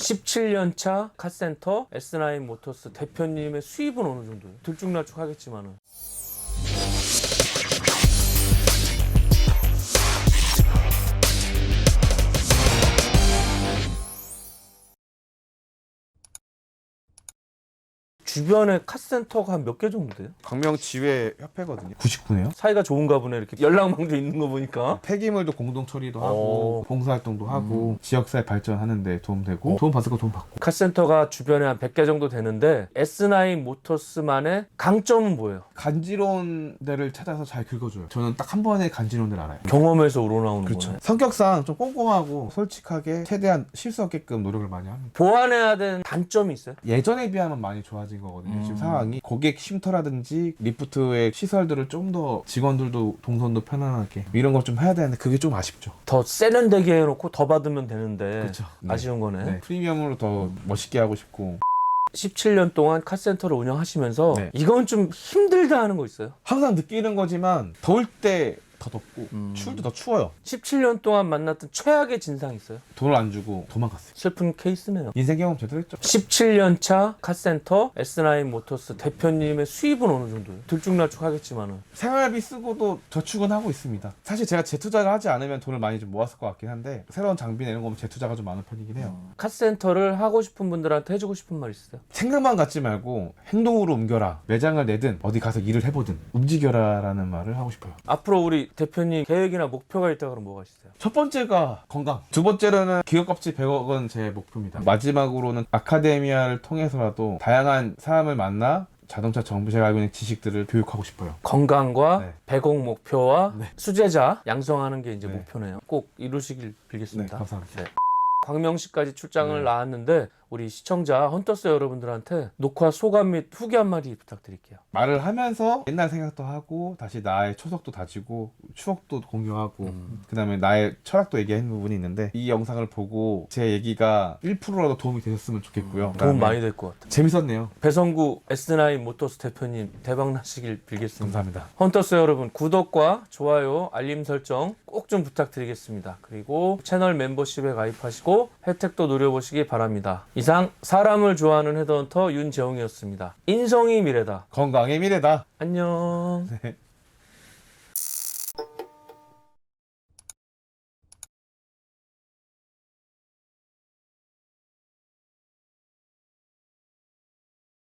17년 차 카센터 S9 모터스 대표님의 수입은 어느 정도예요? 들쭉날쭉하겠지만은 주변에 카센터가 한 몇 개 정도 돼요? 광명 지회 협회거든요. 99네요. 사이가 좋은가 보네 이렇게 연락망도 있는 거 보니까 폐기물도 공동 처리도 어. 하고 봉사활동도 하고 지역사회 발전하는데 도움되고 도움 받을 거 도움 받고 카센터가 주변에 한 100개 정도 되는데 S9 모터스만의 강점은 뭐예요? 간지러운 데를 찾아서 잘 긁어줘요. 저는 딱 한 번에 간지러운 데를 알아요. 경험에서 우러나오는 거네. 성격상 좀 꼼꼼하고 솔직하게 최대한 실수 없게끔 노력을 많이 합니다. 보완해야 되는 단점이 있어요? 예전에 비하면 많이 좋아진 거거든요. 음. 지금 상황이 고객 쉼터라든지 리프트의 시설들을 좀 더 직원들도 동선도 편안하게 이런 걸 좀 해야 되는데 그게 좀 아쉽죠. 더 세련되게 해놓고 더 받으면 되는데 그렇죠. 네. 아쉬운 거네. 네, 프리미엄으로 더 멋있게 하고 싶고 17년 동안 카센터를 운영하시면서 네. 이건 좀 힘들다 하는 거 있어요? 항상 느끼는 거지만 더울 때 더 덥고 음. 추울 때 더 추워요. 17년 동안 만났던 최악의 진상 있어요? 돈을 안 주고 도망갔어요. 슬픈 케이스네요. 인생 경험 제대로 했죠. 17년 차 카센터 S9 모터스 대표님의 수입은 어느 정도예요? 들쭉날쭉하겠지만은 생활비 쓰고도 저축은 하고 있습니다. 사실 제가 재투자를 하지 않으면 돈을 많이 좀 모았을 것 같긴 한데 새로운 장비 내는 거면 재투자가 좀 많은 편이긴 해요. 카센터를 하고 싶은 분들한테 해주고 싶은 말 있어요? 생각만 갖지 말고 행동으로 옮겨라. 매장을 내든 어디 가서 일을 해보든 움직여라라는 말을 하고 싶어요. 앞으로 우리 대표님 계획이나 목표가 있다 그러면 뭐가 있어요? 첫 번째가 건강. 두 번째로는 기업가치 100억은 제 목표입니다. 마지막으로는 아카데미아를 통해서라도 다양한 사람을 만나 자동차 정비 제가 알고 있는 지식들을 교육하고 싶어요. 건강과 네. 100억 목표와 네. 수제자 양성하는 게 이제 네. 목표네요. 꼭 이루시길 네, 빌겠습니다. 감사합니다. 광명시까지 출장을 네. 나왔는데 우리 시청자 헌터스 여러분들한테 녹화 소감 및 후기 한 마디 부탁드릴게요. 말을 하면서 옛날 생각도 하고 다시 나의 초석도 다지고 추억도 공유하고 음. 그다음에 나의 철학도 얘기하는 부분이 있는데 이 영상을 보고 제 얘기가 1%라도 도움이 되셨으면 좋겠고요. 도움 그다음에 많이 될 것 같아요. 재밌었네요. 배성구 S9 모터스 대표님 대박 나시길 빌겠습니다. 감사합니다. 헌터스 여러분 구독과 좋아요, 알림 설정 꼭 좀 부탁드리겠습니다. 그리고 채널 멤버십에 가입하시고 혜택도 누려보시기 바랍니다. 이상 사람을 좋아하는 헤드헌터 윤재홍이었습니다. 인성이 미래다. 건강의 미래다. 안녕. 네.